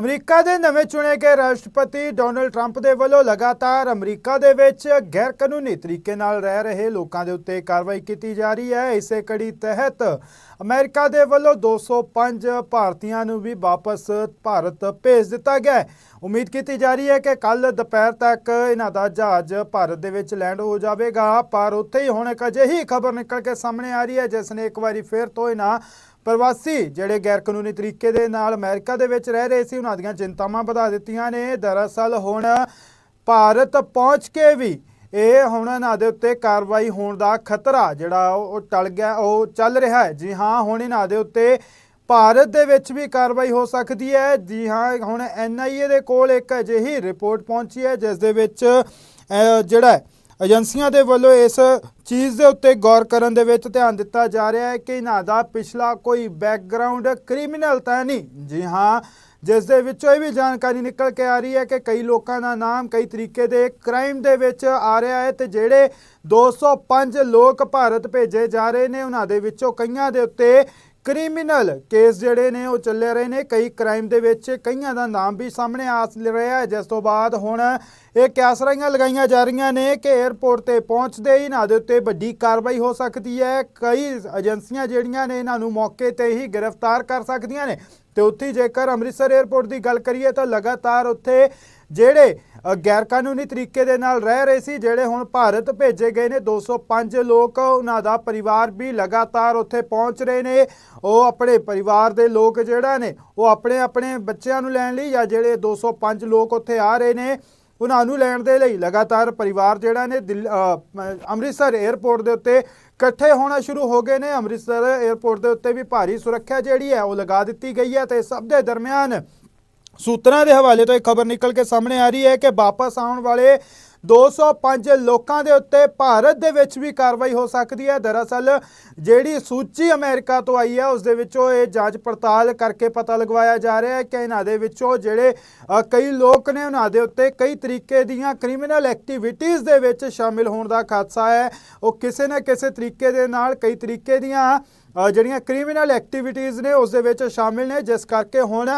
America ਦੇ ਨਵੇਂ ਚੁਣੇ ਗਏ ਰਾਸ਼ਟਰਪਤੀ ਡੋਨਲਡ ਟਰੰਪ ਦੇ ਵੱਲੋਂ ਲਗਾਤਾਰ ਅਮਰੀਕਾ ਦੇ ਵਿੱਚ ਗੈਰ ਕਾਨੂੰਨੀ ਤਰੀਕੇ ਨਾਲ ਰਹਿ ਰਹੇ ਲੋਕਾਂ ਦੇ ਉੱਤੇ ਕਾਰਵਾਈ ਕੀਤੀ ਜਾ ਰਹੀ ਹੈ। ਇਸੇ ਕੜੀ ਤਹਿਤ ਅਮਰੀਕਾ ਦੇ ਵੱਲੋਂ 205 ਭਾਰਤੀਆਂ ਨੂੰ ਵੀ ਵਾਪਸ ਭਾਰਤ ਭੇਜ ਦਿੱਤਾ ਗਿਆ ਉਮੀਦ ਕੀਤੀ ਜਾ ਰਹੀ ਹੈ ਕਿ ਕੱਲ ਦੁਪਹਿਰ ਤੱਕ ਇਹਨਾਂ ਦਾ ਜਹਾਜ਼ ਭਾਰਤ ਦੇ ਵਿੱਚ ਲੈਂਡ ਹੋ ਜਾਵੇਗਾ। ਪਰ ਉੱਥੇ ਹੀ ਹੁਣ ਇੱਕ ਅਜਿਹੀ ਖਬਰ ਨਿਕਲ ਕੇ ਸਾਹਮਣੇ ਆ ਰਹੀ ਹੈ, ਜਿਸ ਨੇ ਇੱਕ ਵਾਰੀ ਫਿਰ ਤੋਂ ਇਹਨਾਂ ਪ੍ਰਵਾਸੀ ਜਿਹੜੇ ਗੈਰ ਕਾਨੂੰਨੀ ਤਰੀਕੇ ਦੇ ਨਾਲ ਅਮਰੀਕਾ ਦੇ ਵਿੱਚ ਰਹਿ ਰਹੇ ਸੀ, ਉਹਨਾਂ ਦੀਆਂ ਚਿੰਤਾਵਾਂ ਵਧਾ ਦਿੱਤੀਆਂ ਨੇ। ਦਰਅਸਲ ਹੁਣ ਭਾਰਤ ਪਹੁੰਚ ਕੇ ਵੀ ਇਹ ਹੁਣ ਇਹਨਾਂ ਦੇ ਉੱਤੇ ਕਾਰਵਾਈ ਹੋਣ ਦਾ ਖਤਰਾ ਜਿਹੜਾ ਉਹ ਟਲ ਗਿਆ, ਉਹ ਚੱਲ ਰਿਹਾ ਹੈ। ਜੀ ਹਾਂ, ਹੁਣ ਇਹਨਾਂ ਦੇ ਉੱਤੇ ਭਾਰਤ ਦੇ ਵਿੱਚ ਵੀ ਕਾਰਵਾਈ ਹੋ ਸਕਦੀ ਹੈ। ਜੀ ਹਾਂ, ਹੁਣ ਐਨਆਈਏ ਦੇ ਕੋਲ ਇੱਕ ਅਜਿਹੀ ਰਿਪੋਰਟ ਪਹੁੰਚੀ ਹੈ, ਜਿਸ ਦੇ ਵਿੱਚ ਜਿਹੜਾ ਏਜੰਸੀਆਂ ਦੇ ਵੱਲੋਂ ਇਸ ਚੀਜ਼ ਦੇ ਉੱਤੇ ਗੌਰ ਕਰਨ ਦੇ ਵਿੱਚ ਧਿਆਨ ਦਿੱਤਾ ਜਾ ਰਿਹਾ ਹੈ ਕਿ ਇਹਨਾਂ ਦਾ ਪਿਛਲਾ ਕੋਈ ਬੈਕਗ੍ਰਾਉਂਡ ਕ੍ਰਿਮੀਨਲ ਤਾਂ ਨਹੀਂ। ਜੀ ਹਾਂ, ਜਿਸ ਦੇ ਵਿੱਚੋਂ ਇਹ ਵੀ ਜਾਣਕਾਰੀ ਨਿਕਲ ਕੇ ਆ ਰਹੀ ਹੈ ਕਿ ਕਈ ਲੋਕਾਂ ਦਾ ਨਾਮ ਕਈ ਤਰੀਕੇ ਦੇ ਕ੍ਰਾਈਮ ਦੇ ਵਿੱਚ ਆ ਰਿਹਾ ਹੈ ਤੇ ਜਿਹੜੇ 205 ਲੋਕ ਭਾਰਤ ਭੇਜੇ ਜਾ ਰਹੇ ਨੇ, ਉਹਨਾਂ ਦੇ ਵਿੱਚੋਂ ਕਈਆਂ ਦੇ ਉੱਤੇ ਕ੍ਰਿਮੀਨਲ ਕੇਸ ਜਿਹੜੇ ਨੇ ਉਹ ਚੱਲੇ ਰਹੇ ਨੇ। ਕਈ ਕ੍ਰਾਈਮ ਦੇ ਵਿੱਚ ਕਈਆਂ ਦਾ ਨਾਮ ਵੀ ਸਾਹਮਣੇ ਆ ਰਿਹਾ ਹੈ। ਜਿਸ ਤੋਂ ਬਾਅਦ ਹੁਣ ਇਹ ਕਿਆਸਰਾਈਆਂ ਲਗਾਈਆਂ ਜਾ ਰਹੀਆਂ ਨੇ ਕਿ 에ਅਰਪੋਰਟ ਤੇ ਪਹੁੰਚਦੇ ਹੀ ਇਹਨਾਂ ਦੇ ਉੱਤੇ ਵੱਡੀ ਕਾਰਵਾਈ ਹੋ ਸਕਦੀ ਹੈ। ਕਈ ਏਜੰਸੀਆਂ ਜਿਹੜੀਆਂ ਨੇ ਇਹਨਾਂ ਨੂੰ ਮੌਕੇ ਤੇ ਹੀ ਗ੍ਰਿਫਤਾਰ ਕਰ ਸਕਦੀਆਂ ਨੇ। ਤੇ ਉੱਥੇ ਜੇਕਰ ਅੰਮ੍ਰਿਤਸਰ 에ਅਰਪੋਰਟ ਦੀ ਗੱਲ ਕਰੀਏ ਤਾਂ ਲਗਾਤਾਰ ਉੱਥੇ ਜਿਹੜੇ ਗੈਰ ਕਾਨੂੰਨੀ ਤਰੀਕੇ ਦੇ ਨਾਲ ਰਹਿ ਰਹੇ ਸੀ ਜਿਹੜੇ ਹੁਣ ਭਾਰਤ ਭੇਜੇ ਗਏ ਨੇ। 205 ਲੋਕ ਉਹਨਾਂ ਦਾ ਪਰਿਵਾਰ ਵੀ ਲਗਾਤਾਰ ਉੱਥੇ ਪਹੁੰਚ ਰਹੇ ਨੇ। ਉਹ ਆਪਣੇ ਪਰਿਵਾਰ ਦੇ ਲੋਕ ਜਿਹੜਾ ਨੇ ਉਹ ਆਪਣੇ ਆਪਣੇ ਬੱਚਿਆਂ ਨੂੰ ਲੈਣ ਲਈ ਜਾਂ ਜਿਹੜੇ 205 ਲੋਕ ਉੱਥੇ ਆ ਰਹੇ ਨੇ ਉਹਨਾਂ ਨੂੰ ਲੈਣ ਦੇ ਲਈ ਲਗਾਤਾਰ ਪਰਿਵਾਰ ਜਿਹੜਾ ਨੇ ਦਿੱਲ- ਅ, ਅੰਮ੍ਰਿਤਸਰ 에ਅਰਪੋਰਟ ਦੇ ਉੱਤੇ ਇਕੱਠੇ ਹੋਣਾ ਸ਼ੁਰੂ ਹੋ ਗਏ ਨੇ। ਅੰਮ੍ਰਿਤਸਰ 에ਅਰਪੋਰਟ ਦੇ ਉੱਤੇ ਵੀ ਭਾਰੀ ਸੁਰੱਖਿਆ ਜਿਹੜੀ ਹੈ ਉਹ ਲਗਾ ਦਿੱਤੀ ਗਈ ਹੈ ਤੇ ਸਭ ਦੇ ਦਰਮਿਆਨ ਸੂਤਰਾਂ ਦੇ ਹਵਾਲੇ ਤੋਂ ਇੱਕ ਖਬਰ ਨਿਕਲ ਕੇ ਸਾਹਮਣੇ ਆ ਰਹੀ ਹੈ ਕਿ ਵਾਪਸ ਆਉਣ ਵਾਲੇ 205 ਲੋਕਾਂ ਦੇ ਉੱਤੇ ਭਾਰਤ ਦੇ ਵਿੱਚ ਵੀ ਕਾਰਵਾਈ ਹੋ ਸਕਦੀ ਹੈ। ਦਰਅਸਲ, ਜਿਹੜੀ ਸੂਚੀ ਅਮਰੀਕਾ ਤੋਂ ਆਈ ਹੈ, ਉਸ ਦੇ ਵਿੱਚੋਂ ਇਹ ਜਾਂਚ ਪੜਤਾਲ ਕਰਕੇ ਪਤਾ ਲਗਵਾਇਆ ਜਾ ਰਿਹਾ ਹੈ ਕਿ ਇਹਨਾਂ ਦੇ ਵਿੱਚੋਂ ਜਿਹੜੇ ਕਈ ਲੋਕ ਨੇ, ਉਹਨਾਂ ਦੇ ਉੱਤੇ ਕਈ ਤਰੀਕੇ ਦੀਆਂ ਕ੍ਰਿਮੀਨਲ ਐਕਟੀਵਿਟੀਜ਼ ਦੇ ਵਿੱਚ ਸ਼ਾਮਿਲ ਹੋਣ ਦਾ ਖਾਦਸਾ ਹੈ। ਉਹ ਕਿਸੇ ਨਾ ਕਿਸੇ ਤਰੀਕੇ ਦੇ ਨਾਲ ਕਈ ਤਰੀਕੇ ਦੀਆਂ ਜਿਹੜੀਆਂ ਕ੍ਰਿਮੀਨਲ ਐਕਟੀਵਿਟੀਜ਼ ਨੇ, ਉਸ ਦੇ ਵਿੱਚ ਸ਼ਾਮਿਲ ਨੇ। ਜਿਸ ਕਰਕੇ ਹੁਣ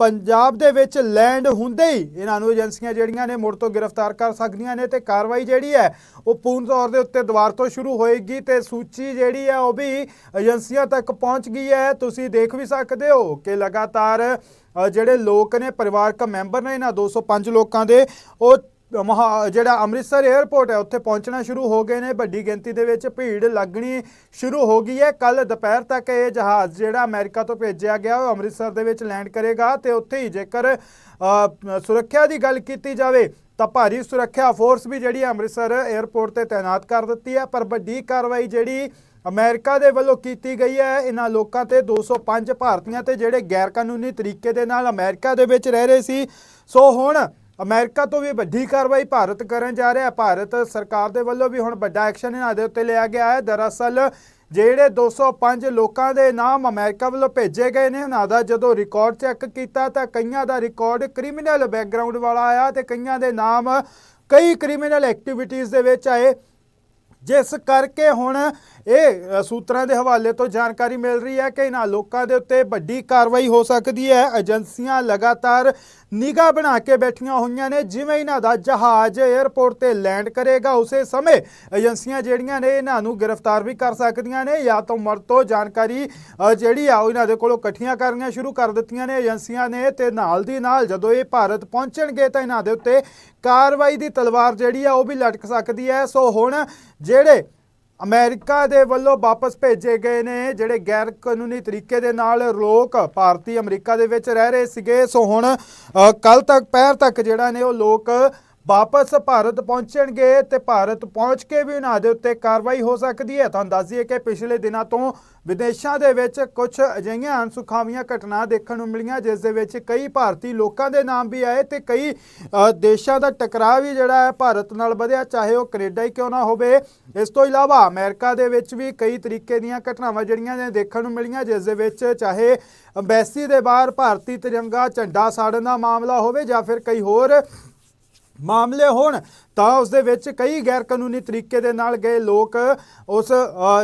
ਪੰਜਾਬ ਦੇ ਵਿੱਚ ਲੈਂਡ ਹੁੰਦੇ ਹੀ ਇਹਨਾਂ ਨੂੰ ਏਜੰਸੀਆਂ ਜਿਹੜੀਆਂ ਨੇ, ਮੁੜ ਤੋਂ ਗ੍ਰਿਫਤਾਰ ਕਰ ਸਕਦੀਆਂ ਨੇ ਤੇ ਕਾਰਵਾਈ ਜਿਹੜੀ ਹੈ, ਉਹ ਪੂਰਨ ਤੌਰ ਦੇ ਉੱਤੇ ਦੁਬਾਰ ਤੋਂ ਸ਼ੁਰੂ ਹੋਏਗੀ ਤੇ ਸੂਚੀ ਜਿਹੜੀ ਹੈ, ਉਹ ਵੀ ਏਜੰਸੀਆਂ ਤੱਕ ਪਹੁੰਚ ਗਈ ਹੈ। ਤੁਸੀਂ ਦੇਖ ਵੀ ਸਕਦੇ ਹੋ ਕਿ ਲਗਾਤਾਰ ਜਿਹੜੇ ਲੋਕ ਨੇ, ਪਰਿਵਾਰਕ ਮੈਂਬਰ ਨੇ ਇਹਨਾਂ 205 ਲੋਕਾਂ ਦੇ, ਉਹ ਜਿਹੜਾ ਅੰਮ੍ਰਿਤਸਰ 에ਅਰਪੋਰਟ ਹੈ, ਉੱਥੇ ਪਹੁੰਚਣਾ ਸ਼ੁਰੂ ਹੋ ਗਏ ਨੇ। ਵੱਡੀ ਗਿਣਤੀ ਦੇ ਵਿੱਚ ਭੀੜ ਲੱਗਣੀ ਸ਼ੁਰੂ ਹੋ ਗਈ ਹੈ। ਕੱਲ ਦੁਪਹਿਰ ਤੱਕ ਇਹ ਜਹਾਜ਼ ਜਿਹੜਾ ਅਮਰੀਕਾ ਤੋਂ ਭੇਜਿਆ ਗਿਆ, ਉਹ ਅੰਮ੍ਰਿਤਸਰ ਦੇ ਵਿੱਚ ਲੈਂਡ ਕਰੇਗਾ ਤੇ ਉੱਥੇ ਹੀ ਜੇਕਰ ਸੁਰੱਖਿਆ ਦੀ ਗੱਲ ਕੀਤੀ ਜਾਵੇ, ਤਾਂ ਭਾਰੀ ਸੁਰੱਖਿਆ ਫੋਰਸ ਵੀ ਜਿਹੜੀ ਅੰਮ੍ਰਿਤਸਰ 에ਅਰਪੋਰਟ ਤੇ ਤਾਇਨਾਤ ਕਰ ਦਿੱਤੀ ਹੈ। ਪਰ ਵੱਡੀ ਕਾਰਵਾਈ ਜਿਹੜੀ ਅਮਰੀਕਾ ਦੇ ਵੱਲੋਂ ਕੀਤੀ ਗਈ ਹੈ, ਇਹਨਾਂ ਲੋਕਾਂ ਤੇ 205 ਭਾਰਤੀਆਂ ਤੇ ਜਿਹੜੇ ਗੈਰ ਕਾਨੂੰਨੀ ਤਰੀਕੇ ਦੇ ਨਾਲ ਅਮਰੀਕਾ ਦੇ ਵਿੱਚ ਰਹਿ ਰਹੇ ਸੀ। ਸੋ ਹੁਣ ਅਮਰੀਕਾ ਤੋਂ ਵੀ ਵੱਡੀ ਕਾਰਵਾਈ ਭਾਰਤ ਕਰਨ ਜਾ ਰਿਹਾ। ਹੈ ਭਾਰਤ ਸਰਕਾਰ ਦੇ ਵੱਲੋਂ ਵੀ ਹੁਣ ਵੱਡਾ ਐਕਸ਼ਨ ਇਹਨਾਂ ਦੇ ਉੱਤੇ ਲਿਆ ਗਿਆ ਹੈ। ਦਰਅਸਲ ਜਿਹੜੇ 205 ਲੋਕਾਂ ਦੇ ਨਾਮ ਅਮਰੀਕਾ ਵੱਲੋਂ ਭੇਜੇ ਗਏ ਨੇ, ਉਹਨਾਂ ਦਾ ਜਦੋਂ ਰਿਕਾਰਡ ਚੈੱਕ ਕੀਤਾ ਤਾਂ ਕਈਆਂ ਦਾ ਰਿਕਾਰਡ ਕ੍ਰਿਮੀਨਲ ਬੈਕਗ੍ਰਾਉਂਡ ਵਾਲਾ ਆਇਆ ਤੇ ਕਈਆਂ ਦੇ ਨਾਮ ਕਈ ਕ੍ਰਿਮੀਨਲ ਐਕਟੀਵਿਟੀਜ਼ ਦੇ ਵਿੱਚ ਆਏ। ਜਿਸ ਕਰਕੇ ਹੁਣ ਇਹ ਸੂਤਰਾਂ ਦੇ ਹਵਾਲੇ ਤੋਂ ਜਾਣਕਾਰੀ ਮਿਲ ਰਹੀ ਹੈ ਕਿ ਇਹਨਾਂ ਲੋਕਾਂ ਦੇ ਉੱਤੇ ਵੱਡੀ ਕਾਰਵਾਈ ਹੋ ਸਕਦੀ ਹੈ। ਏਜੰਸੀਆਂ ਲਗਾਤਾਰ ਨਿਗਾਹ ਬਣਾ ਕੇ ਬੈਠੀਆਂ ਹੋਈਆਂ ਨੇ, ਜਿਵੇਂ ਇਹਨਾਂ ਦਾ ਜਹਾਜ਼ 에ਅਰਪੋਰਟ ਤੇ ਲੈਂਡ ਕਰੇਗਾ, ਉਸੇ ਸਮੇਂ ਏਜੰਸੀਆਂ ਜਿਹੜੀਆਂ ਨੇ ਇਹਨਾਂ ਨੂੰ ਗ੍ਰਿਫਤਾਰ ਵੀ ਕਰ ਸਕਦੀਆਂ ਨੇ, ਜਾਂ ਤਾਂ ਮਰ ਤੋਂ ਜਾਣਕਾਰੀ ਜਿਹੜੀ ਆ ਉਹ ਇਹਨਾਂ ਦੇ ਕੋਲੋਂ ਇਕੱਠੀਆਂ ਕਰਨੀਆਂ ਸ਼ੁਰੂ ਕਰ ਦਿੱਤੀਆਂ ਨੇ ਏਜੰਸੀਆਂ ਨੇ, ਤੇ ਨਾਲ ਦੀ ਨਾਲ ਜਦੋਂ ਇਹ ਭਾਰਤ ਪਹੁੰਚਣਗੇ ਤਾਂ ਇਹਨਾਂ ਦੇ ਉੱਤੇ ਕਾਰਵਾਈ ਦੀ ਤਲਵਾਰ ਜਿਹੜੀ ਆ ਉਹ ਵੀ ਲਟਕ ਸਕਦੀ ਹੈ। ਸੋ ਹੁਣ ਜਿਹੜੇ ਅਮਰੀਕਾ ਦੇ ਵੱਲੋਂ ਵਾਪਸ ਭੇਜੇ ਗਏ ਨੇ, ਜਿਹੜੇ ਗੈਰ ਕਾਨੂੰਨੀ ਤਰੀਕੇ ਦੇ ਨਾਲ ਲੋਕ ਭਾਰਤੀ ਅਮਰੀਕਾ ਦੇ ਵਿੱਚ ਰਹਿ ਰਹੇ ਸੀਗੇ। ਸੋ ਹੁਣ ਕੱਲ ਤੱਕ, ਪਹਿਰ ਤੱਕ ਜਿਹੜਾ ਨੇ ਉਹ ਲੋਕ ਵਾਪਸ ਭਾਰਤ ਪਹੁੰਚਣਗੇ ਤੇ ਭਾਰਤ ਪਹੁੰਚ ਕੇ ਵੀ ਉਹਨਾਂ ਦੇ ਉੱਤੇ ਕਾਰਵਾਈ ਹੋ ਸਕਦੀ ਹੈ। ਤੁਹਾਨੂੰ ਦੱਸ ਦਈਏ ਕਿ ਪਿਛਲੇ ਦਿਨਾਂ ਤੋਂ ਵਿਦੇਸ਼ਾਂ ਦੇ ਵਿੱਚ ਕੁਝ ਅਜਿਹੀਆਂ ਅਣਸੁਖਾਵੀਆਂ ਘਟਨਾ ਦੇਖਣ ਨੂੰ ਮਿਲੀਆਂ, ਜਿਸ ਦੇ ਵਿੱਚ ਕਈ ਭਾਰਤੀ ਲੋਕਾਂ ਦੇ ਨਾਮ ਵੀ ਆਏ ਤੇ ਕਈ ਦੇਸ਼ਾਂ ਦਾ ਟਕਰਾਅ ਵੀ ਜਿਹੜਾ ਹੈ ਭਾਰਤ ਨਾਲ ਵਧਿਆ, ਚਾਹੇ ਉਹ ਕੈਨੇਡਾ ਹੀ ਕਿਉਂ ਨਾ ਹੋਵੇ। ਇਸ ਤੋਂ ਇਲਾਵਾ ਅਮਰੀਕਾ ਦੇ ਵਿੱਚ ਵੀ ਕਈ ਤਰੀਕੇ ਦੀਆਂ ਘਟਨਾਵਾਂ ਜਿਹੜੀਆਂ ਨੇ ਦੇਖਣ ਨੂੰ ਮਿਲੀਆਂ, ਜਿਸ ਦੇ ਵਿੱਚ ਚਾਹੇ ਅੰਬੈਸੀ ਦੇ ਬਾਹਰ ਭਾਰਤੀ ਤਿਰੰਗਾ ਝੰਡਾ ਸਾੜਨ ਦਾ ਮਾਮਲਾ ਹੋਵੇ ਜਾਂ ਫਿਰ ਕਈ ਹੋਰ ਮਾਮਲੇ ਹੋਣ, ਤਾਂ ਉਸ ਦੇ ਵਿੱਚ ਕਈ ਗੈਰ ਕਾਨੂੰਨੀ ਤਰੀਕੇ ਦੇ ਨਾਲ ਗਏ ਲੋਕ, ਉਸ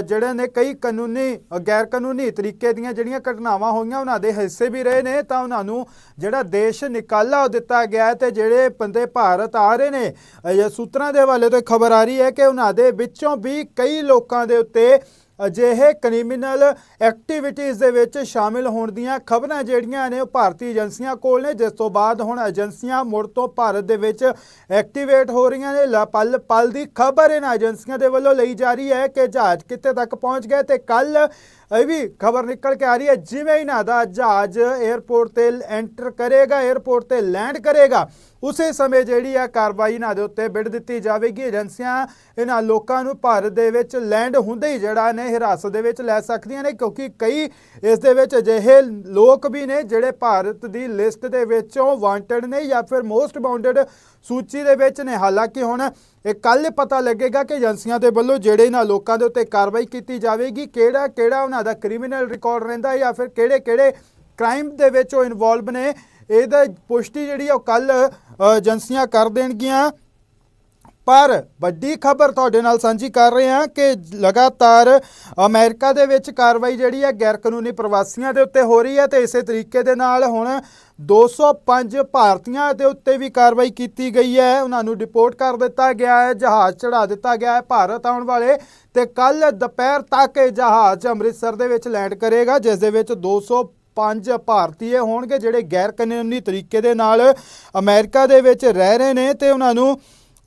ਜਿਹੜੇ ਨੇ ਕਈ ਕਾਨੂੰਨੀ ਗੈਰ ਕਾਨੂੰਨੀ ਤਰੀਕੇ ਦੀਆਂ ਜਿਹੜੀਆਂ ਘਟਨਾਵਾਂ ਹੋਈਆਂ, ਉਹਨਾਂ ਦੇ ਹਿੱਸੇ ਵੀ ਰਹੇ ਨੇ, ਤਾਂ ਉਹਨਾਂ ਨੂੰ ਜਿਹੜਾ ਦੇਸ਼ ਨਿਕਾਲਾ ਦਿੱਤਾ ਗਿਆ ਹੈ ਤੇ ਜਿਹੜੇ ਬੰਦੇ ਭਾਰਤ ਆ ਰਹੇ ਨੇ ਸੂਤਰਾਂ ਦੇ ਹਵਾਲੇ ਤੋਂ ਖਬਰ ਆ ਰਹੀ ਹੈ ਕਿ ਉਹਨਾਂ ਦੇ ਵਿੱਚੋਂ ਵੀ ਕਈ ਲੋਕਾਂ ਦੇ ਉੱਤੇ ਅਜਿਹੇ ਕ੍ਰਿਮੀਨਲ ਐਕਟੀਵਿਟੀਜ਼ ਦੇ ਵਿੱਚ ਸ਼ਾਮਿਲ ਹੋਣ ਦੀਆਂ ਖਬਰਾਂ ਜਿਹੜੀਆਂ ਨੇ ਉਹ ਭਾਰਤੀ ਏਜੰਸੀਆਂ ਕੋਲ ਨੇ, ਜਿਸ ਤੋਂ ਬਾਅਦ ਹੁਣ ਏਜੰਸੀਆਂ ਮੁੜ ਤੋਂ ਭਾਰਤ ਦੇ ਵਿੱਚ ਐਕਟੀਵੇਟ ਹੋ ਰਹੀਆਂ ਨੇ। ਲ- ਪਲ ਪਲ ਦੀ ਖਬਰ ਇਹਨਾਂ ਏਜੰਸੀਆਂ ਦੇ ਵੱਲੋਂ ਲਈ ਜਾ ਰਹੀ ਹੈ ਕਿ ਜਹਾਜ਼ ਕਿੱਥੇ ਤੱਕ ਪਹੁੰਚ ਗਏ ਤੇ ਕੱਲ ਇਹ ਵੀ ਖਬਰ ਨਿਕਲ ਕੇ ਆ ਰਹੀ ਹੈ, ਜਿਵੇਂ ਹੀ ਨਾ ਦਾ ਜਹਾਜ਼ 에ਅਰਪੋਰਟ ਤੇ ਐਂਟਰ ਕਰੇਗਾ 에ਅਰਪੋਰਟ ਤੇ ਲੈਂਡ ਕਰੇਗਾ, ਉਸੇ ਸਮੇਂ ਜਿਹੜੀ ਆ ਕਾਰਵਾਈ ਇਹਨਾਂ ਦੇ ਉੱਤੇ ਬਿੜ ਦਿੱਤੀ ਜਾਵੇਗੀ। ਏਜੰਸੀਆਂ, ਇਹਨਾਂ ਲੋਕਾਂ ਨੂੰ ਭਾਰਤ ਦੇ ਵਿੱਚ ਲੈਂਡ ਹੁੰਦੇ ਹੀ ਜਿਹੜਾ ਨੇ ਹਿਰਾਸਤ ਦੇ ਵਿੱਚ ਲੈ ਸਕਦੀਆਂ ਨੇ, ਕਿਉਂਕਿ ਕਈ ਇਸ ਦੇ ਵਿੱਚ ਅਜਿਹੇ ਲੋਕ ਵੀ ਨੇ ਜਿਹੜੇ ਭਾਰਤ ਦੀ ਲਿਸਟ ਦੇ ਵਿੱਚੋਂ ਵਾਂਟਡ ਨੇ ਜਾਂ ਫਿਰ ਮੋਸਟ ਵਾਂਟਡ ਸੂਚੀ ਦੇ ਵਿੱਚ ਨੇ। ਹਾਲਾਂਕਿ ਹੁਣ ਇਹ ਕੱਲ ਪਤਾ ਲੱਗੇਗਾ ਕਿ ਏਜੰਸੀਆਂ ਦੇ ਵੱਲੋਂ ਜਿਹੜੇ ਇਹਨਾਂ ਲੋਕਾਂ ਦੇ ਉੱਤੇ ਕਾਰਵਾਈ ਕੀਤੀ ਜਾਵੇਗੀ, ਕਿਹੜਾ ਕਿਹੜਾ ਉਹਨਾਂ ਦਾ ਕ੍ਰਿਮੀਨਲ ਰਿਕਾਰਡ ਰਹਿੰਦਾ ਜਾਂ ਫਿਰ ਕਿਹੜੇ ਕਿਹੜੇ ਕ੍ਰਾਈਮ ਦੇ ਵਿੱਚ ਉਹ ਇਨਵੋਲਵ ਨੇ। ਇਹਦਾ ਪੁਸ਼ਟੀ ਜਿਹੜੀ ਆ ਉਹ ਕੱਲ ਏਜੰਸੀਆਂ ਕਰ ਦੇਣਗੀਆਂ। ਪਰ ਵੱਡੀ ਖਬਰ ਤੁਹਾਡੇ ਨਾਲ ਸਾਂਝੀ ਕਰ ਰਹੇ ਹਾਂ ਕਿ ਲਗਾਤਾਰ ਅਮਰੀਕਾ ਦੇ ਵਿੱਚ ਕਾਰਵਾਈ ਜਿਹੜੀ ਹੈ ਗੈਰ ਕਾਨੂੰਨੀ ਪ੍ਰਵਾਸੀਆਂ ਦੇ ਉੱਤੇ ਹੋ ਰਹੀ ਹੈ ਤੇ ਇਸੇ ਤਰੀਕੇ ਦੇ ਨਾਲ ਹੁਣ 205 ਭਾਰਤੀਆਂ ਦੇ ਉੱਤੇ ਵੀ ਕਾਰਵਾਈ ਕੀਤੀ ਗਈ ਹੈ। ਉਹਨਾਂ ਨੂੰ ਡਿਪੋਰਟ ਕਰ ਦਿੱਤਾ ਗਿਆ ਹੈ, ਜਹਾਜ਼ ਚੜਾ ਦਿੱਤਾ ਗਿਆ ਹੈ ਭਾਰਤ ਆਉਣ ਵਾਲੇ ਤੇ ਕੱਲ ਦੁਪਹਿਰ ਤੱਕ ਇਹ ਜਹਾਜ਼ ਅੰਮ੍ਰਿਤਸਰ ਦੇ ਵਿੱਚ ਲੈਂਡ ਕਰੇਗਾ, ਜਿਸ ਦੇ ਵਿੱਚ 200 ਪੰਜ ਭਾਰਤੀਏ ਹੋਣਗੇ ਜਿਹੜੇ ਗੈਰ ਕਾਨੂੰਨੀ ਤਰੀਕੇ ਦੇ ਨਾਲ ਅਮਰੀਕਾ ਦੇ ਵਿੱਚ ਰਹਿ ਰਹੇ ਨੇ ਤੇ ਉਹਨਾਂ ਨੂੰ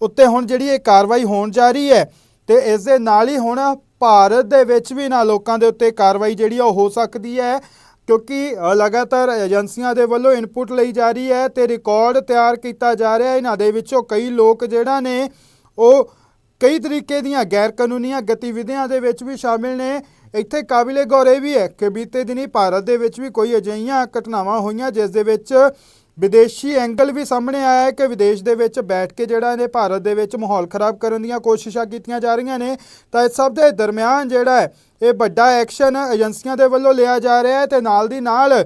ਉੱਤੇ ਹੁਣ ਜਿਹੜੀ ਇਹ ਕਾਰਵਾਈ ਹੋਣ ਜਾ ਰਹੀ ਹੈ ਤੇ ਇਸ ਦੇ ਨਾਲ ਹੀ ਹੁਣ ਭਾਰਤ ਦੇ ਵਿੱਚ ਵੀ ਨਾ ਲੋਕਾਂ ਦੇ ਉੱਤੇ ਕਾਰਵਾਈ ਜਿਹੜੀ ਉਹ ਹੋ ਸਕਦੀ ਹੈ, ਕਿਉਂਕਿ ਲਗਾਤਾਰ ਏਜੰਸੀਆਂ ਦੇ ਵੱਲੋਂ ਇਨਪੁਟ ਲਈ ਜਾ ਰਹੀ ਹੈ ਤੇ ਰਿਕਾਰਡ ਤਿਆਰ ਕੀਤਾ ਜਾ ਰਿਹਾ ਹੈ। ਇਹਨਾਂ ਦੇ ਵਿੱਚੋਂ ਕਈ ਲੋਕ ਜਿਹੜਾ ਨੇ, ਉਹ ਕਈ ਤਰੀਕੇ ਦੀਆਂ ਗੈਰ ਕਾਨੂੰਨੀਆਂ ਗਤੀਵਿਧੀਆਂ ਦੇ ਵਿੱਚ ਵੀ ਸ਼ਾਮਿਲ ਨੇ। ਇੱਥੇ ਕਾਬਿਲੇ ਗੌਰ ਇਹ ਵੀ ਹੈ ਕਿ ਬੀਤੇ ਦਿਨੀ ਭਾਰਤ ਦੇ ਵਿੱਚ ਵੀ ਕੋਈ ਅਜਿਹੀਆਂ ਘਟਨਾਵਾਂ ਹੋਈਆਂ ਜਿਸ ਦੇ ਵਿੱਚ ਵਿਦੇਸ਼ੀ ਐਂਗਲ ਵੀ ਸਾਹਮਣੇ ਆਇਆ ਹੈ ਕਿ ਵਿਦੇਸ਼ ਦੇ ਵਿੱਚ ਬੈਠ ਕੇ ਜਿਹੜਾ ਇਹਨੇ ਭਾਰਤ ਦੇ ਵਿੱਚ ਮਾਹੌਲ ਖਰਾਬ ਕਰਨ ਦੀਆਂ ਕੋਸ਼ਿਸ਼ਾਂ ਕੀਤੀਆਂ ਜਾ ਰਹੀਆਂ ਨੇ, ਤਾਂ ਇਸ ਸਭ ਦੇ ਦਰਮਿਆਨ ਜਿਹੜਾ ਹੈ, ਇਹ ਵੱਡਾ ਐਕਸ਼ਨ ਏਜੰਸੀਆਂ ਦੇ ਵੱਲੋਂ ਲਿਆ ਜਾ ਰਿਹਾ ਹੈ ਤੇ ਨਾਲ ਦੀ ਨਾਲ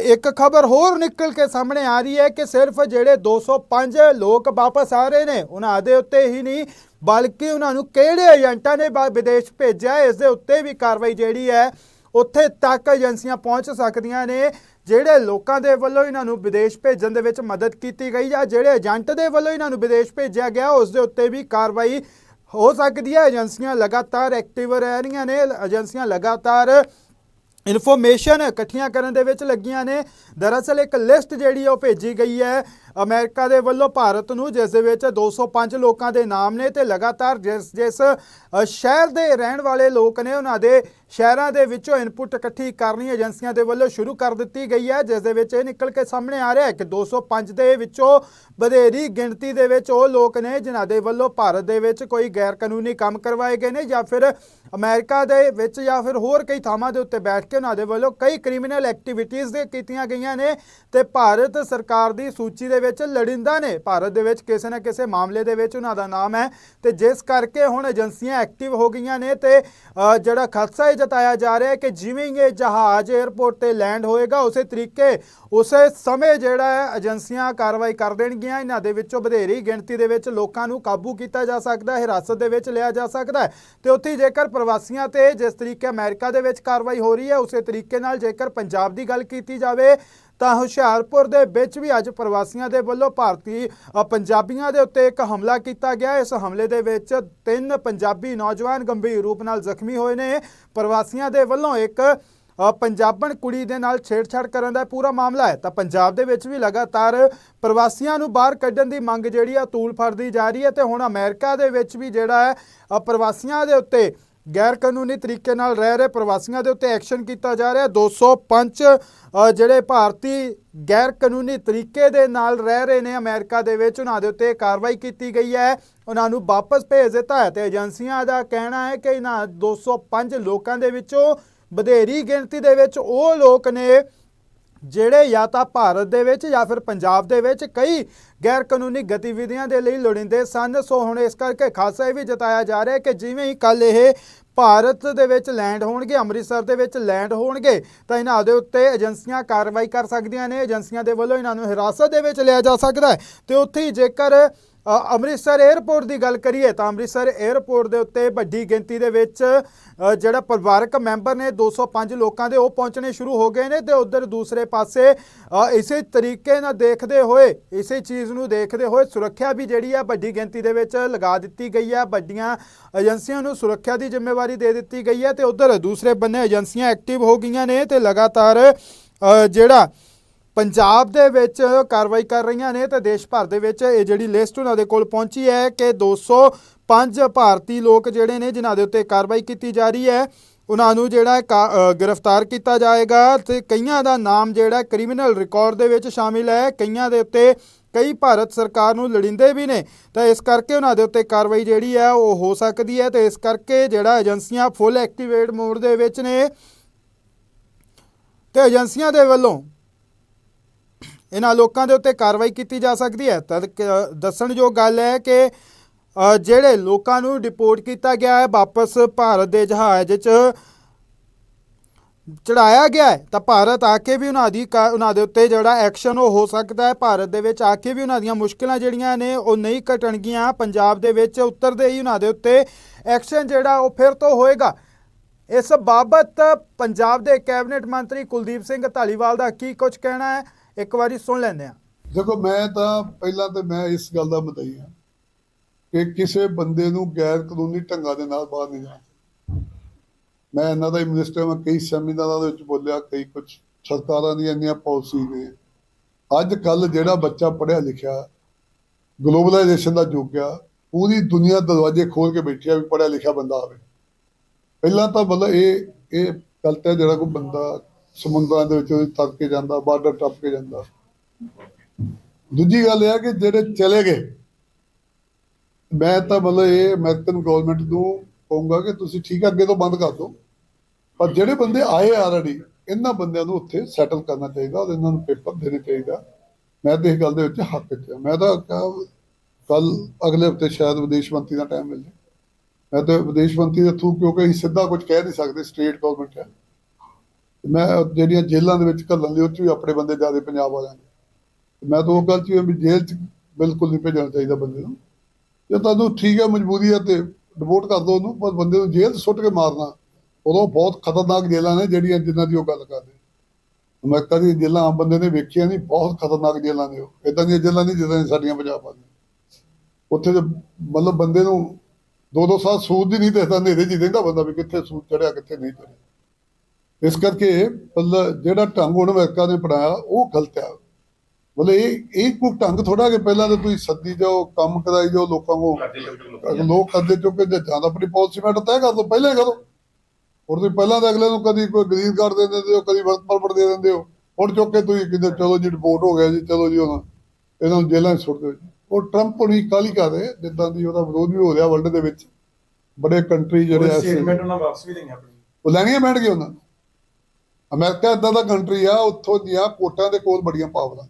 ਇੱਕ ਖਬਰ ਹੋਰ ਨਿਕਲ ਕੇ ਸਾਹਮਣੇ ਆ ਰਹੀ ਹੈ ਕਿ ਸਿਰਫ ਜਿਹੜੇ 205 ਲੋਕ ਵਾਪਸ ਆ ਰਹੇ ਨੇ, ਉਹਨਾਂ ਦੇ ਉੱਤੇ ਹੀ ਨਹੀਂ, ਬਲਕਿ ਉਹਨਾਂ ਨੂੰ ਕਿਹੜੇ ਏਜੰਟਾਂ ਨੇ ਬਾ- ਵਿਦੇਸ਼ ਭੇਜਿਆ, ਇਸ ਦੇ ਉੱਤੇ ਵੀ ਕਾਰਵਾਈ ਜਿਹੜੀ ਹੈ, ਉੱਥੇ ਤੱਕ ਏਜੰਸੀਆਂ ਪਹੁੰਚ ਸਕਦੀਆਂ ਨੇ। ਜਿਹੜੇ ਲੋਕਾਂ ਦੇ ਵੱਲੋਂ ਇਹਨਾਂ ਨੂੰ ਵਿਦੇਸ਼ ਭੇਜਣ ਦੇ ਵਿੱਚ ਮਦਦ ਕੀਤੀ ਗਈ ਜਾਂ ਜਿਹੜੇ ਏਜੰਟ ਦੇ ਵੱਲੋਂ ਇਹਨਾਂ ਨੂੰ ਵਿਦੇਸ਼ ਭੇਜਿਆ ਗਿਆ, ਉਸ ਦੇ ਉੱਤੇ ਵੀ ਕਾਰਵਾਈ ਹੋ ਸਕਦੀ ਹੈ। ਏਜੰਸੀਆਂ ਲਗਾਤਾਰ ਐਕਟਿਵ ਰਹਿ ਰਹੀਆਂ ਨੇ। ਏਜੰਸੀਆਂ ਲਗਾਤਾਰ ਇਨਫੋਰਮੇਸ਼ਨ ਇਕੱਠੀਆਂ ਕਰਨ ਦੇ ਵਿੱਚ ਲੱਗੀਆਂ ਨੇ। ਦਰਅਸਲ ਇੱਕ ਲਿਸਟ ਜਿਹੜੀ ਉਹ ਭੇਜੀ ਗਈ ਹੈ। ਅਮਰੀਕਾ ਦੇ ਵੱਲੋਂ ਭਾਰਤ ਨੂੰ, ਜਿਸ ਦੇ ਵਿੱਚ 205 ਲੋਕਾਂ ਦੇ ਨਾਮ ਨੇ ਤੇ ਲਗਾਤਾਰ ਜਿਸ ਜਿਸ ਸ਼ਹਿਰ ਦੇ ਰਹਿਣ ਵਾਲੇ ਲੋਕ ਨੇ, ਉਹਨਾਂ ਦੇ ਸ਼ਹਿਰਾਂ ਦੇ ਵਿੱਚੋਂ ਇਨਪੁਟ ਇਕੱਠੀ ਕਰਨੀ ਏਜੰਸੀਆਂ ਦੇ ਵੱਲੋਂ ਸ਼ੁਰੂ ਕਰ ਦਿੱਤੀ ਗਈ ਹੈ, ਜਿਸ ਦੇ ਵਿੱਚ ਇਹ ਨਿਕਲ ਕੇ ਸਾਹਮਣੇ ਆ ਰਿਹਾ ਹੈ ਕਿ 205 ਦੇ ਵਿੱਚੋਂ ਵਧੇਰੀ ਗਿਣਤੀ ਦੇ ਵਿੱਚ ਉਹ ਲੋਕ ਨੇ, ਜਿਨ੍ਹਾਂ ਦੇ ਵੱਲੋਂ ਭਾਰਤ ਦੇ ਵਿੱਚ ਕੋਈ ਗੈਰ ਕਾਨੂੰਨੀ ਕੰਮ ਕਰਵਾਏ ਗਏ ਨੇ ਜਾਂ ਫਿਰ ਅਮਰੀਕਾ ਦੇ ਵਿੱਚ ਜਾਂ ਫਿਰ ਹੋਰ ਕਈ ਥਾਵਾਂ ਦੇ ਉੱਤੇ ਬੈਠ ਕੇ ਉਹਨਾਂ ਦੇ ਵੱਲੋਂ ਕਈ ਕ੍ਰਿਮੀਨਲ ਐਕਟੀਵਿਟੀਜ਼ ਕੀਤੀਆਂ ਗਈਆਂ ਨੇ ਤੇ ਭਾਰਤ ਸਰਕਾਰ ਦੀ ਸੂਚੀ ਦੇ ਵਿੱਚ ਲੜਿੰਦਾ ਨੇ। ਭਾਰਤ ਦੇ ਵਿੱਚ ਕਿਸੇ ਨਾ ਕਿਸੇ ਮਾਮਲੇ ਦੇ ਵਿੱਚ ਉਹਨਾਂ ਦਾ ਨਾਮ ਹੈ। ਤੇ ਜਿਸ ਕਰਕੇ ਹੁਣ ਏਜੰਸੀਆਂ ਐਕਟਿਵ ਹੋ ਗਈਆਂ ਨੇ ਤੇ ਜਿਹੜਾ ਖਦਸ਼ਾ ਇਹ ਜਤਾਇਆ ਜਾ ਰਿਹਾ ਹੈ ਕਿ ਜਿਵੇਂ ਇਹ ਜਹਾਜ਼ 에ਅਰਪੋਰਟ ਤੇ ਲੈਂਡ ਹੋਏਗਾ, ਉਸੇ ਤਰੀਕੇ, ਉਸੇ ਸਮੇਂ ਜਿਹੜਾ ਹੈ ਏਜੰਸੀਆਂ ਕਾਰਵਾਈ ਕਰ ਦੇਣਗੀਆਂ। ਇਹਨਾਂ ਦੇ ਵਿੱਚੋਂ ਵਧੇਰੀ ਗਿਣਤੀ ਦੇ ਵਿੱਚ ਲੋਕਾਂ ਨੂੰ ਕਾਬੂ ਕੀਤਾ ਜਾ ਸਕਦਾ ਹੈ, ਹਿਰਾਸਤ ਦੇ ਵਿੱਚ ਲਿਆ ਜਾ ਸਕਦਾ ਹੈ। ਤੇ ਉੱਥੇ ਜੇਕਰ ਪ੍ਰਵਾਸੀਆਂ ਤੇ ਜਿਸ ਤਰੀਕੇ ਅਮਰੀਕਾ ਦੇ ਵਿੱਚ ਕਾਰਵਾਈ ਹੋ ਰਹੀ ਹੈ, ਉਸੇ ਤਰੀਕੇ ਨਾਲ ਜੇਕਰ ਪੰਜਾਬ ਦੀ ਗੱਲ ਕੀਤੀ ਜਾਵੇ ਤਾਂ ਹੁਸ਼ਿਆਰਪੁਰ ਦੇ ਵਿੱਚ ਵੀ ਅੱਜ ਪ੍ਰਵਾਸੀਆਂ ਦੇ ਵੱਲੋਂ ਭਾਰਤੀ ਪੰਜਾਬੀਆਂ ਦੇ ਉੱਤੇ ਇੱਕ ਹਮਲਾ ਕੀਤਾ ਗਿਆ। ਇਸ ਹਮਲੇ ਦੇ ਵਿੱਚ ਤਿੰਨ ਪੰਜਾਬੀ ਨੌਜਵਾਨ ਗੰਭੀਰ ਰੂਪ ਨਾਲ ਜ਼ਖਮੀ ਹੋਏ ਨੇ। ਪ੍ਰਵਾਸੀਆਂ ਦੇ ਵੱਲੋਂ ਇੱਕ ਪੰਜਾਬਣ ਕੁੜੀ ਦੇ ਨਾਲ ਛੇੜਛਾੜ ਕਰਨ ਦਾ ਪੂਰਾ ਮਾਮਲਾ ਹੈ। ਤਾਂ ਪੰਜਾਬ ਦੇ ਵਿੱਚ ਵੀ ਲਗਾਤਾਰ ਪ੍ਰਵਾਸੀਆਂ ਨੂੰ ਬਾਹਰ ਕੱਢਣ ਦੀ ਮੰਗ ਜਿਹੜੀ ਆ, ਤੂਲ ਫੜਦੀ ਜਾ ਰਹੀ ਹੈ। ਤੇ ਹੁਣ ਅਮਰੀਕਾ ਦੇ ਵਿੱਚ ਵੀ ਜਿਹੜਾ ਹੈ ਪ੍ਰਵਾਸੀਆਂ ਦੇ ਉੱਤੇ ਗੈਰ ਕਾਨੂੰਨੀ ਤਰੀਕੇ ਨਾਲ ਰਹਿ ਰਹੇ ਪ੍ਰਵਾਸੀਆਂ ਦੇ ਉੱਤੇ ਐਕਸ਼ਨ ਕੀਤਾ ਜਾ ਰਿਹਾ 205 ਅ, ਜਿਹੜੇ ਭਾਰਤੀ ਗੈਰ ਕਾਨੂੰਨੀ ਤਰੀਕੇ ਦੇ ਨਾਲ ਰਹਿ ਰਹੇ ਨੇ ਅਮਰੀਕਾ ਦੇ ਵਿੱਚ ਉਹਨਾਂ ਦੇ ਉੱਤੇ ਕਾਰਵਾਈ ਕੀਤੀ ਗਈ ਹੈ। ਉਹਨਾਂ ਨੂੰ ਵਾਪਸ ਭੇਜ ਦਿੱਤਾ ਹੈ ਤੇ ਏਜੰਸੀਆਂ ਦਾ ਕਹਿਣਾ ਹੈ ਕਿ ਇਹਨਾਂ 205 ਲੋਕਾਂ ਦੇ ਵਿੱਚੋਂ ਵਧੇਰੀ ਗਿਣਤੀ ਦੇ ਵਿੱਚ ਉਹ ਲੋਕ ਨੇ ਜਿਹੜੇ ਜਾਂ ਤਾਂ ਭਾਰਤ ਦੇ ਵਿੱਚ ਜਾਂ ਫਿਰ ਪੰਜਾਬ ਦੇ ਵਿੱਚ ਕਈ ਗੈਰ ਕਾਨੂੰਨੀ ਗਤੀਵਿਧੀਆਂ ਦੇ ਲਈ ਲੋੜੀਂਦੇ ਸਨ ਸੋ ਹੁਣ ਇਸ ਕਰਕੇ ਖਾਸਾ ਇਹ ਵੀ ਜਤਾਇਆ ਜਾ ਰਿਹਾ ਹੈ ਕਿ ਜਿਵੇਂ ਹੀ ਕੱਲ ਇਹ ਭਾਰਤ ਦੇ ਵਿੱਚ ਲੈਂਡ ਹੋਣਗੇ, ਅੰਮ੍ਰਿਤਸਰ ਦੇ ਵਿੱਚ ਲੈਂਡ ਹੋਣਗੇ, ਤਾਂ ਇਹਨਾਂ ਦੇ ਉੱਤੇ ਏਜੰਸੀਆਂ ਕਾਰਵਾਈ ਕਰ ਸਕਦੀਆਂ ਨੇ। ਏਜੰਸੀਆਂ ਦੇ ਵੱਲੋਂ ਇਹਨਾਂ ਨੂੰ ਹਿਰਾਸਤ ਦੇ ਵਿੱਚ ਲਿਆ ਜਾ ਸਕਦਾ ਹੈ। ਤੇ ਉੱਥੇ ਹੀ ਜੇਕਰ ਅੰਮ੍ਰਿਤਸਰ 에ਅਰਪੋਰਟ ਦੀ ਗੱਲ ਕਰੀਏ ਤਾਂ ਅੰਮ੍ਰਿਤਸਰ 에ਅਰਪੋਰਟ ਦੇ ਉੱਤੇ ਵੱਡੀ ਗਿਣਤੀ ਦੇ ਵਿੱਚ ਜਿਹੜਾ ਪਰਿਵਾਰਕ ਮੈਂਬਰ ਨੇ 205 ਲੋਕਾਂ ਦੇ ਉਹ ਪਹੁੰਚਣੇ ਸ਼ੁਰੂ ਹੋ ਗਏ ਨੇ ਤੇ ਉਧਰ ਦੂਸਰੇ ਪਾਸੇ ਅ, ਇਸੇ ਤਰੀਕੇ ਨਾਲ ਦੇਖਦੇ ਹੋਏ ਇਸੇ ਚੀਜ਼ ਨੂੰ ਦੇਖਦੇ ਹੋਏ ਸੁਰੱਖਿਆ ਵੀ ਜਿਹੜੀ ਆ ਵੱਡੀ ਗਿਣਤੀ ਦੇ ਵਿੱਚ ਲਗਾ ਦਿੱਤੀ ਗਈ ਹੈ ਵੱਡੀਆਂ ਏਜੰਸੀਆਂ ਨੂੰ ਸੁਰੱਖਿਆ ਦੀ ਜ਼ਿੰਮੇਵਾਰੀ ਦੇ ਦਿੱਤੀ ਗਈ ਹੈ ਤੇ ਉਧਰ ਦੂਸਰੇ ਬੰਨੇ ਏਜੰਸੀਆਂ ਐਕਟਿਵ ਹੋ ਗਈਆਂ ਨੇ ਤੇ ਲਗਾਤਾਰ ਜਿਹੜਾ ਪੰਜਾਬ ਦੇ ਵਿੱਚ ਕਾਰਵਾਈ ਕਰ ਰਹੀਆਂ ਨੇ ਤੇ ਦੇਸ਼ ਭਰ ਦੇ ਵਿੱਚ ਇਹ ਜਿਹੜੀ ਲਿਸਟ ਉਹਨਾਂ ਦੇ ਕੋਲ ਪਹੁੰਚੀ ਹੈ ਕਿ 205 ਭਾਰਤੀ ਲੋਕ ਜਿਹੜੇ ਨੇ ਜਿਨ੍ਹਾਂ ਦੇ ਉੱਤੇ ਕਾਰਵਾਈ ਕੀਤੀ ਜਾ ਰਹੀ ਹੈ, ਉਹਨਾਂ ਨੂੰ ਜਿਹੜਾ ਕਾ- ਗ੍ਰਿਫਤਾਰ ਕੀਤਾ ਜਾਏਗਾ ਤੇ ਕਈਆਂ ਦਾ ਨਾਮ ਜਿਹੜਾ ਕ੍ਰਿਮੀਨਲ ਰਿਕਾਰਡ ਦੇ ਵਿੱਚ ਸ਼ਾਮਿਲ ਹੈ, ਕਈਆਂ ਦੇ ਉੱਤੇ ਕਈ ਭਾਰਤ ਸਰਕਾਰ ਨੂੰ ਲੜਿੰਦੇ ਵੀ ਨੇ, ਤਾਂ ਇਸ ਕਰਕੇ ਉਹਨਾਂ ਦੇ ਉੱਤੇ ਕਾਰਵਾਈ ਜਿਹੜੀ ਹੈ ਉਹ ਹੋ ਸਕਦੀ ਹੈ ਤੇ ਇਸ ਕਰਕੇ ਜਿਹੜਾ ਏਜੰਸੀਆਂ ਫੁੱਲ ਐਕਟੀਵੇਟ ਮੋਡ ਦੇ ਵਿੱਚ ਨੇ ਤੇ ਏਜੰਸੀਆਂ ਦੇ ਵੱਲੋਂ ਇਹਨਾਂ ਲੋਕਾਂ ਦੇ ਉੱਤੇ ਕਾਰਵਾਈ ਕੀਤੀ ਜਾ ਸਕਦੀ ਹੈ। ਤਦ ਕ- ਦੱਸਣਯੋਗ ਗੱਲ ਹੈ ਕਿ ਜਿਹੜੇ ਲੋਕਾਂ ਨੂੰ ਡਿਪੋਰਟ ਕੀਤਾ ਗਿਆ ਹੈ, ਵਾਪਸ ਭਾਰਤ ਦੇ ਜਹਾਜ਼ 'ਚ ਚੜਾਇਆ ਗਿਆ ਹੈ, ਤਾਂ ਭਾਰਤ ਆ ਕੇ ਵੀ ਉਹਨਾਂ ਦੀ ਕਾ- ਉਹਨਾਂ ਦੇ ਉੱਤੇ ਜਿਹੜਾ ਐਕਸ਼ਨ ਉਹ ਹੋ ਸਕਦਾ ਹੈ। ਭਾਰਤ ਦੇ ਵਿੱਚ ਆ ਕੇ ਵੀ ਉਹਨਾਂ ਦੀਆਂ ਮੁਸ਼ਕਲਾਂ ਜਿਹੜੀਆਂ ਨੇ, ਉਹ ਨਹੀਂ ਘਟਣਗੀਆਂ। ਪੰਜਾਬ ਦੇ ਵਿੱਚ ਉਤਰਦੇ ਹੀ ਉਹਨਾਂ ਦੇ ਉੱਤੇ ਐਕਸ਼ਨ ਜਿਹੜਾ ਉਹ ਫਿਰ ਤੋਂ ਹੋਏਗਾ। ਇਸ ਬਾਬਤ ਪੰਜਾਬ ਦੇ ਕੈਬਨਿਟ ਮੰਤਰੀ ਕੁਲਦੀਪ ਸਿੰਘ ਧਾਲੀਵਾਲ ਦਾ ਕੀ ਕੁਝ ਕਹਿਣਾ ਹੈ? ਇੱਕ ਵਾਰੀ ਸੁਣ ਲੈਂਦੇ ਹਾਂ। ਦੇਖੋ, ਮੈਂ ਤਾਂ ਪਹਿਲਾਂ ਤੇ ਮੈਂ ਇਸ ਗੱਲ ਦਾ ਮਦਈ ਹਾਂ ਕਿ ਕਿਸੇ ਬੰਦੇ ਨੂੰ ਗੈਰ ਕਾਨੂੰਨੀ ਢੰਗਾਂ ਦੇ ਨਾਲ ਬਾਹਰ ਨਹੀਂ ਜਾਣਾ ਮੈਂ ਇਹਨਾਂ ਦਾ ਮਿਨਿਸਟਰ ਮੈਂ ਕਈ ਸੈਮੀਨਾਰਾਂ ਦੇ ਵਿੱਚ ਬੋਲਿਆ, ਕਈ ਕੁਝ ਸਰਕਾਰਾਂ ਦੀਆਂ ਇੰਨੀਆਂ ਪਾਲਿਸੀ ਨੇ। ਅੱਜ ਕੱਲ ਜਿਹੜਾ ਬੱਚਾ ਪੜਿਆ ਲਿਖਿਆ ਗਲੋਬਲਾਈਜੇਸ਼ਨ ਦਾ ਯੁੱਗ ਆ, ਪੂਰੀ ਦੁਨੀਆ ਦਰਵਾਜ਼ੇ ਖੋਲ ਕੇ ਬੈਠੀ ਆ ਵੀ ਪੜਿਆ ਲਿਖਿਆ ਬੰਦਾ ਆਵੇ। ਪਹਿਲਾਂ ਤਾਂ ਮਤਲਬ ਇਹ ਇਹ ਗਲਤ ਹੈ ਜਿਹੜਾ ਕੋਈ ਬੰਦਾ ਸਮੁੰਦਰਾਂ ਦੇ ਵਿੱਚ ਤਰ ਕੇ ਜਾਂਦਾ, ਬਾਰਡਰ ਟੱਪ ਕੇ ਜਾਂਦਾ। ਦੂਜੀ ਗੱਲ ਇਹ ਆ ਕਿ ਜਿਹੜੇ ਚਲੇ ਗਏ, ਮੈਂ ਤਾਂ ਮਤਲਬ ਇਹ ਅਮਰੀਕਨ ਗਵਰਨਮੈਂਟ ਨੂੰ ਕਹੂੰਗਾ ਕਿ ਤੁਸੀਂ ਠੀਕ ਅੱਗੇ ਤੋਂ ਬੰਦ ਕਰ ਦਿਓ। ਪਰ ਜਿਹੜੇ ਬੰਦੇ ਆਏ ਆਲਰੇਡੀ ਇਹਨਾਂ ਬੰਦਿਆਂ ਨੂੰ ਉੱਥੇ ਸੈਟਲ ਕਰਨਾ ਚਾਹੀਦਾ ਔਰ ਇਹਨਾਂ ਨੂੰ ਪੇਪਰ ਦੇਣੇ ਚਾਹੀਦਾ ਮੈਂ ਤਾਂ ਇਸ ਗੱਲ ਦੇ ਵਿੱਚ ਹੱਕ ਚ ਮੈਂ ਤਾਂ ਕੱਲ ਅਗਲੇ ਹਫ਼ਤੇ ਸ਼ਾਇਦ ਵਿਦੇਸ਼ ਮੰਤਰੀ ਦਾ ਟਾਈਮ ਮਿਲ ਜਾਏ ਮੈਂ ਤਾਂ ਵਿਦੇਸ਼ ਮੰਤਰੀ ਦੇ ਥਰੂ ਕਿਉਂਕਿ ਅਸੀਂ ਸਿੱਧਾ ਕੁਝ ਕਹਿ ਨਹੀਂ ਸਕਦੇ ਸਟੇਟ ਗਵਰਨਮੈਂਟ ਹੈ। ਮੈਂ ਜਿਹੜੀਆਂ ਜੇਲ੍ਹਾਂ ਦੇ ਵਿੱਚ ਘੱਲਣ ਲਈ, ਉਹ 'ਚ ਵੀ ਆਪਣੇ ਬੰਦੇ ਜ਼ਿਆਦਾ ਪੰਜਾਬ ਵਾਲਿਆਂ ਦੇ ਮੈਂ ਤਾਂ ਉਹ ਗੱਲ ਚ ਵੀ ਜੇਲ੍ਹ ਚ ਬਿਲਕੁਲ ਨਹੀਂ ਭੇਜਣਾ ਚਾਹੀਦਾ ਬੰਦੇ ਨੂੰ। ਜੇ ਤੁਹਾਨੂੰ ਠੀਕ ਹੈ, ਮਜਬੂਰੀ ਹੈ ਤੇ ਡਿਪੋਰਟ ਕਰ ਦੋ ਉਹਨੂੰ, ਪਰ ਬੰਦੇ ਨੂੰ ਜੇਲ੍ਹ 'ਚ ਸੁੱਟ ਕੇ ਮਾਰਨਾ, ਉਦੋਂ ਬਹੁਤ ਖਤਰਨਾਕ ਜੇਲ੍ਹਾਂ ਨੇ ਜਿਹੜੀਆਂ ਜਿਨ੍ਹਾਂ ਦੀ ਉਹ ਗੱਲ ਕਰਦੇ ਅਮਰੀਕਾ ਦੀ ਜੇਲ੍ਹਾਂ ਆਮ ਬੰਦੇ ਨੇ ਵੇਖੀਆਂ ਨਹੀਂ, ਬਹੁਤ ਖਤਰਨਾਕ ਜੇਲ੍ਹਾਂ ਨੇ ਉਹ। ਇਦਾਂ ਦੀਆਂ ਜੇਲ੍ਹਾਂ ਨਹੀਂ ਜਿੱਦਾਂ ਸਾਡੀਆਂ ਪੰਜਾਬ ਵਾਲੀਆਂ। ਉੱਥੇ ਤੇ ਮਤਲਬ ਬੰਦੇ ਨੂੰ ਦੋ ਦੋ ਸਾਲ ਸੂਦ ਦੀ ਨਹੀਂ ਦੇਖਦਾ ਹਨੇਰੇ 'ਚ ਹੀ ਰਹਿੰਦਾ ਬੰਦਾ ਵੀ ਕਿੱਥੇ ਸੂਦ ਚੜਿਆ, ਕਿੱਥੇ ਨਹੀਂ ਚੜਿਆ। ਇਸ ਕਰਕੇ ਮਤਲਬ ਜਿਹੜਾ ਢੰਗ ਹੁਣ ਅਮਰੀਕਾ ਨੇ ਪੜਾਇਆ ਉਹ ਗਲਤ ਆ। ਮਤਲਬ ਇਹ ਇਹ ਕੋਈ ਢੰਗ ਥੋੜਾ ਕਿ ਪਹਿਲਾਂ ਤਾਂ ਤੁਸੀਂ ਸੱਦੀ ਜਾਓ ਕੰਮ ਕਰਾਈ ਜਾਓ ਲੋਕਾਂ ਨੂੰ ਲੋਕ ਕਰਦੇ ਚੁੱਕੇ ਜੇ ਜਾਂ ਤਾਂ ਆਪਣੀ ਪਾਲਿਸੀ ਮੈਟਰ ਤੈਅ ਕਰ ਦੋ ਪਹਿਲਾਂ ਹੀ ਕਰੋ ਹੋਰ ਤੁਸੀਂ ਪਹਿਲਾਂ ਤਾਂ ਅਗਲੇ ਨੂੰ ਕਦੀ ਕੋਈ ਗ੍ਰੀਨ ਕਾਰਡ ਦੇ ਦਿੰਦੇ ਹੋ ਕਦੀ ਵਰਕ ਪਰਮਿਟ ਦੇ ਦਿੰਦੇ ਹੋ। ਹੁਣ ਚੁੱਕ ਕੇ ਤੁਸੀਂ ਕਿਤੇ ਚਲੋ ਜੀ ਰਿਪੋਰਟ ਹੋ ਗਿਆ ਜੀ ਚਲੋ ਜੀ ਹੁਣ ਇਹਨਾਂ ਨੂੰ ਜੇਲ੍ਹਾਂ 'ਚ ਸੁੱਟ ਦਿਓ ਜੀ। ਉਹ ਟਰੰਪ ਹੁਣੀ ਕਾਲੀ ਕਰ ਰਹੇ ਜਿੱਦਾਂ ਦੀ ਉਹਦਾ ਵਿਰੋਧ ਵੀ ਹੋ ਰਿਹਾ ਵਰਲਡ ਦੇ ਵਿੱਚ। ਬੜੇ ਕੰਟਰੀ ਜਿਹੜੇ ਐਸੇ ਸਟੇਟਮੈਂਟ ਉਹਨਾਂ ਵਾਪਸ ਵੀ ਲਈਆਂ ਆਪਣੀ। ਉਹ ਲੈਣੀਆਂ ਪੈਣਗੀਆਂ ਉਹਨਾਂ ਨੂੰ। ਅਮਰੀਕਾ ਇਦਾਂ ਦਾ ਕੰਟਰੀ ਆ ਉੱਥੋਂ ਦੀਆਂ ਕੋਰਟਾਂ ਦੇ ਕੋਲ ਬੜੀਆਂ ਪਾਵਰਾਂ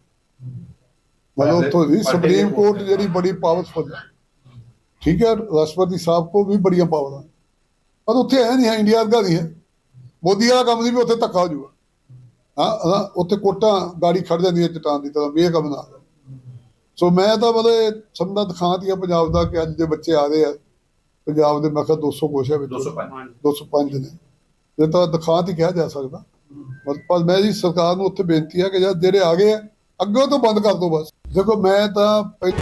ਮਤਲਬ ਉੱਥੋਂ ਦੀ ਸੁਪਰੀਮ ਕੋਰਟ ਜਿਹੜੀ ਬੜੀ ਪਾਵਰਫੁਲ ਹੈ ਠੀਕ ਹੈ ਰਾਸ਼ਟਰਪਤੀ ਸਾਹਿਬ ਕੋ ਵੀ ਬੜੀਆਂ ਪਾਵਰਾਂ ਪਰ ਉੱਥੇ ਹੈ ਨਹੀਂ ਹੈ ਇੰਡੀਆ ਵਰਗਾ ਨਹੀਂ ਹੈ। ਮੋਦੀ ਵਾਲਾ ਕੰਮ ਨਹੀਂ ਵੀ ਉੱਥੇ ਧੱਕਾ ਹੋ ਜਾਊਗਾ। ਹਾਂ ਉੱਥੇ ਕੋਟਾਂ ਗਾੜੀ ਖੜ ਜਾਂਦੀ ਹੈ ਚਟਾਨ ਦੀ ਤਰ੍ਹਾਂ ਵੀ ਇਹ ਕੰਮ ਨਾ। ਸੋ ਮੈਂ ਤਾਂ ਮਤਲਬ ਸਮਝਦਾ ਦਿਖਾਂਤੀਆ ਪੰਜਾਬ ਦਾ ਕਿ ਅੱਜ ਦੇ ਬੱਚੇ ਆ ਰਹੇ ਆ। ਪੰਜਾਬ ਦੇ ਮੈਂ ਕਿਹਾ 200 ਕੁਛ ਹੈ ਵਿੱਚ। 205 205 ਨੇ। ਇਹ ਤਾਂ ਦਿਖਾਤ ਹੀ ਕਿਹਾ ਜਾ ਸਕਦਾ। ਪਰ ਪਰ ਮੈਂ ਜੀ ਸਰਕਾਰ ਨੂੰ ਉੱਥੇ ਬੇਨਤੀ ਹੈ ਕਿ ਜਦ ਜਿਹੜੇ ਆ ਗਏ ਆ, ਅੱਗੇ ਤੋਂ ਬੰਦ ਕਰ ਦਿਓ ਬਸ। ਦੇਖੋ, ਮੈਂ ਤਾਂ ਪਹਿ-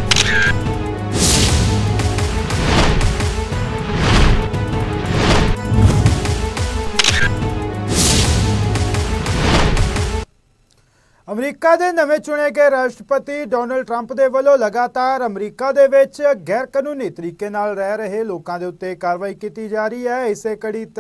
ਅਮਰੀਕਾ ਦੇ ਨਵੇਂ ਚੁਣੇ ਗਏ ਰਾਸ਼ਟਰਪਤੀ ਡੋਨਲਡ ਟਰੰਪ ਦੇ ਵੱਲੋਂ ਲਗਾਤਾਰ ਅਮਰੀਕਾ ਦੇ ਵਿੱਚ ਗੈਰ ਕਾਨੂੰਨੀ ਤਰੀਕੇ ਨਾਲ ਰਹਿ ਰਹੇ ਲੋਕਾਂ ਦੇ ਉੱਤੇ ਕਾਰਵਾਈ ਕੀਤੀ ਜਾ ਰਹੀ ਹੈ। ਇਸੇ ਕੜੀ ਤਹਿਤ